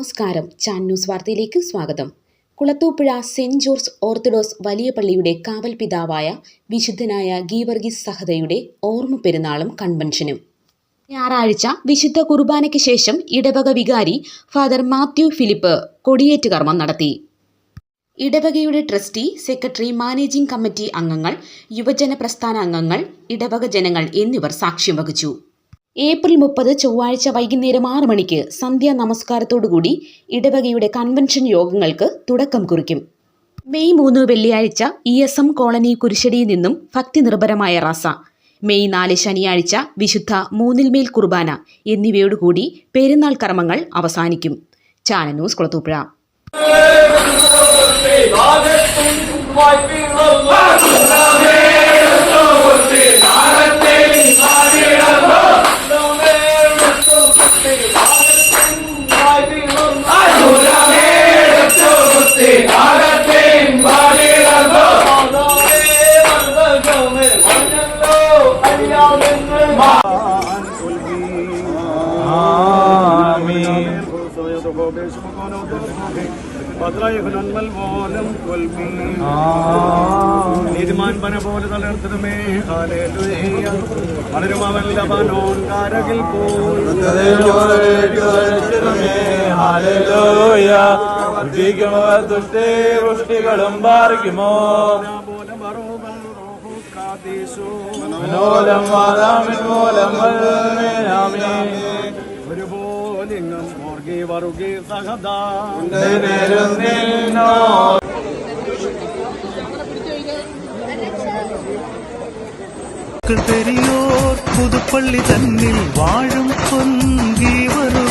നമസ്കാരം. ചാൻ ന്യൂസ് വാർത്തയിലേക്ക് സ്വാഗതം. കുളത്തൂപ്പുഴ സെന്റ് ജോർജ് ഓർത്തഡോക്സ് വലിയ പള്ളിയുടെ കാവൽ പിതാവായ വിശുദ്ധനായ ഗീവർഗീസ് സഹതയുടെ ഓർമ്മ പെരുന്നാളും കൺവെൻഷനും. ഞായറാഴ്ച വിശുദ്ധ കുർബാനയ്ക്ക് ശേഷം ഇടവക വികാരി ഫാദർ മാത്യു ഫിലിപ്പ് കൊടിയേറ്റ് കർമ്മം നടത്തി. ഇടവകയുടെ ട്രസ്റ്റി സെക്രട്ടറി മാനേജിംഗ് കമ്മിറ്റി അംഗങ്ങൾ യുവജന പ്രസ്ഥാന അംഗങ്ങൾ ഇടവക ജനങ്ങൾ എന്നിവർ സാക്ഷ്യം വഹിച്ചു. ഏപ്രിൽ മുപ്പത് ചൊവ്വാഴ്ച വൈകുന്നേരം ആറ് മണിക്ക് സന്ധ്യാ നമസ്കാരത്തോടുകൂടി ഇടവകയുടെ കൺവെൻഷൻ യോഗങ്ങൾക്ക് തുടക്കം കുറിക്കും. മെയ് മൂന്ന് വെള്ളിയാഴ്ച ഇ എസ് എം കോളനി കുരിശടിയിൽ നിന്നും ഭക്തി നിർഭരമായ റാസ. മെയ് നാല് ശനിയാഴ്ച വിശുദ്ധ മൂന്നിൽമേൽ കുർബാന എന്നിവയോടുകൂടി പെരുന്നാൾ കർമ്മങ്ങൾ അവസാനിക്കും. Channel news Kulathupuzha. നീതിമാൻ പന പോലെ തളർത്തതുമേ വളരും അവൻ ലബനോൻ കാരകിൽ വൃഷ്ടികളും പാറിക്കുമോ മനോലം വാദാമിൻ മൂലം വർഗി സഹദ പെരിയോർ പുതുപ്പള്ളി തന്നിൽ വാഴും പൊങ്കി വരും